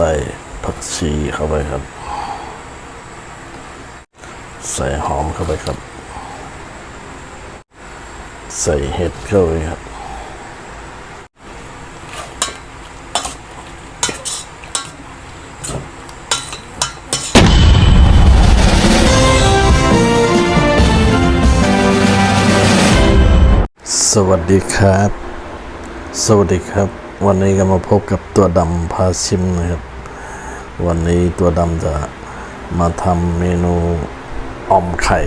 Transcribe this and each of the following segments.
ใส่ผักชีเข้าไปครับ ใส่หอมเข้าไปครับ ใส่เห็ดเข้าไปครับ สวัสดีครับ สวัสดีครับ วันนี้ก็มาพบกับตัวดำพาชิมนะครับ วันนี้ตัวดำจะมาทำเมนูออมไข่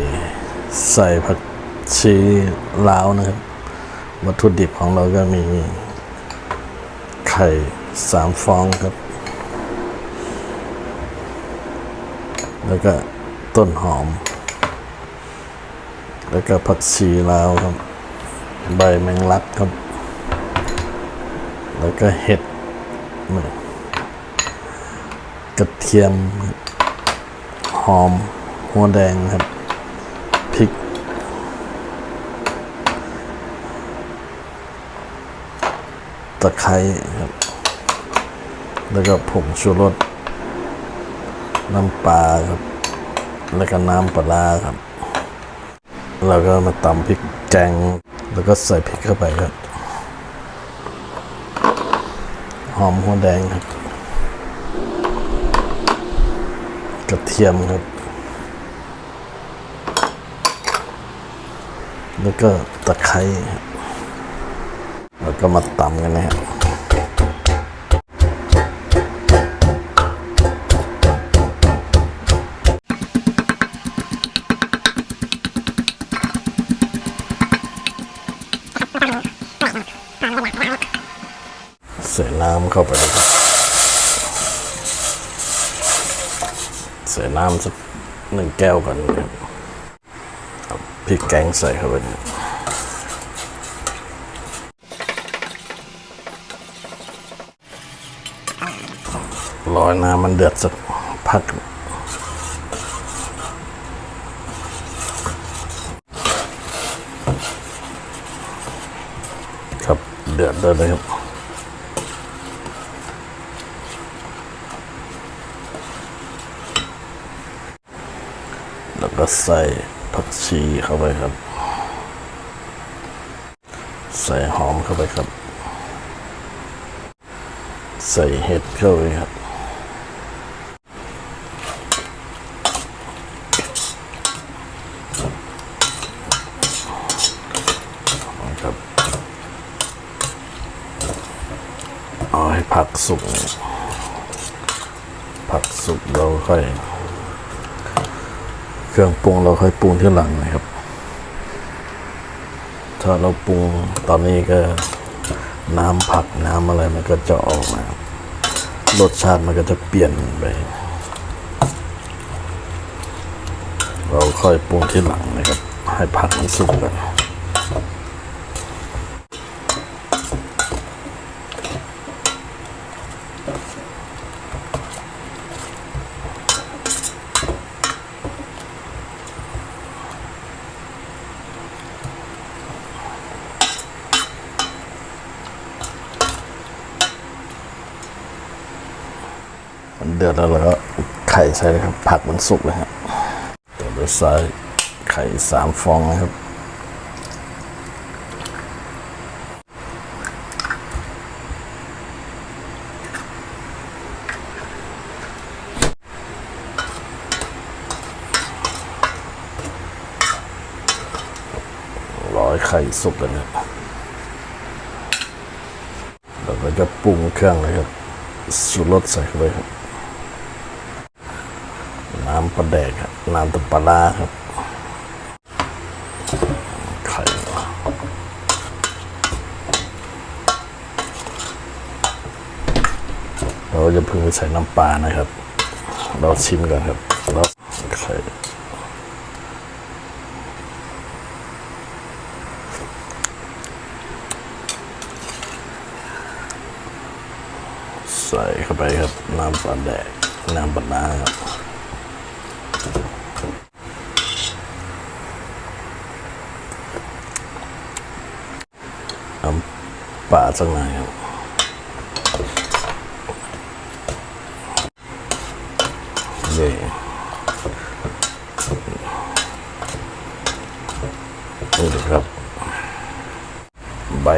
ใส่ผักชีลาวนะครับ วัตถุดิบของเราก็มีไข่สามฟองครับ แล้วก็ต้นหอม แล้วก็ผักชีลาวครับ ใบแมงลักครับ แล้วก็เห็ดก ระเทียม หอม หัวแดงครับ พริก ตะไคร้ครับ แล้วก็ผงชูรส น้ำปลาครับ แล้วก็น้ำปลาร้าครับ แล้วก็มาตำพริกแกง แล้วก็ใส่พริกเข้าไปครับ หอมหัวแดงครับ กระเทียมครับ แล้วก็ตะไคร้แล้วก็มาตำกันนะครับใส่น้ำเข้าไปเลยครับ ส่น้ำสักหนึ่งแก้วก่อนครับพริกแกงใส่เข้าไปเนี่ยรอยน้ำมันเดือดสักพักครับเดือดเลยครับ แล้วก็ใส่ผักชีเข้าไปครับ ใส่หอมเข้าไปครับ ใส่เห็ดเข้าไปครับครับเอาให้ผักสุกผักสุกเราค่อย เครื่องปรุงเราค่อยปรุงที่หลังนะครับ ถ้าเราปรุงตอนนี้ก็น้ำผักน้ำอะไรมันก็จะออกมารสชาติมันก็จะเปลี่ยนไป เราค่อยปรุงที่หลังนะครับ ให้ผักมันสุกก่อน เดือดแล้วเราก็ไข่ใส่เลยครับ ผักมันสุกเลยครับเดี๋ยวเราใส่ไข่สามฟองนะครับร้อยไข่สุกแล้วเนี่ยเราก็จะปรุงเครื่องเลยครับสูตรรสใส่เข้าไปครับ น้ำปลาแดกครับน้ำตะปลาครับไข่เราจะเพิ่งไปใส่น้ำปลานะครับ เราชิมก่อนครับแล้วไข่ใส่เข้าไปครับ น้ำปลาแดกน้ำปลาครับ น้ำ ปลาสักหน่อยครับนี่นี่ครับ ใบ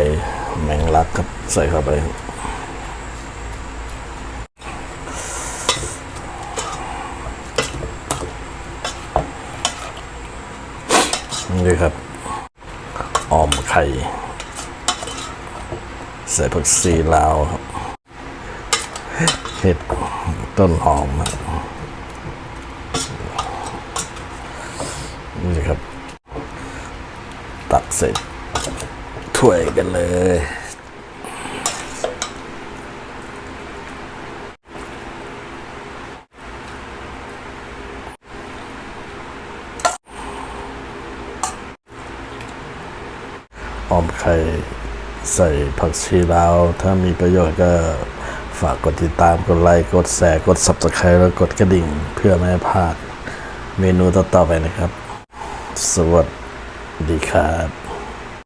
แมงลักครับ ใส่เข้าไปนี่ครับออมไข่ ใส่ผักชีลาวเห็ดต้นหอมนี่ครับ ตักใส่ถ้วยกันเลย ออมไข่ ใส่ผักชีลาว ถ้ามีประโยชน์ก็ฝากกดติดตาม กดไลค์ กดแชร์ กด subscribe แล้วกดกระดิ่ง เพื่อไม่ให้พลาดเมนูต่อๆไปนะครับ สวัสดีครับ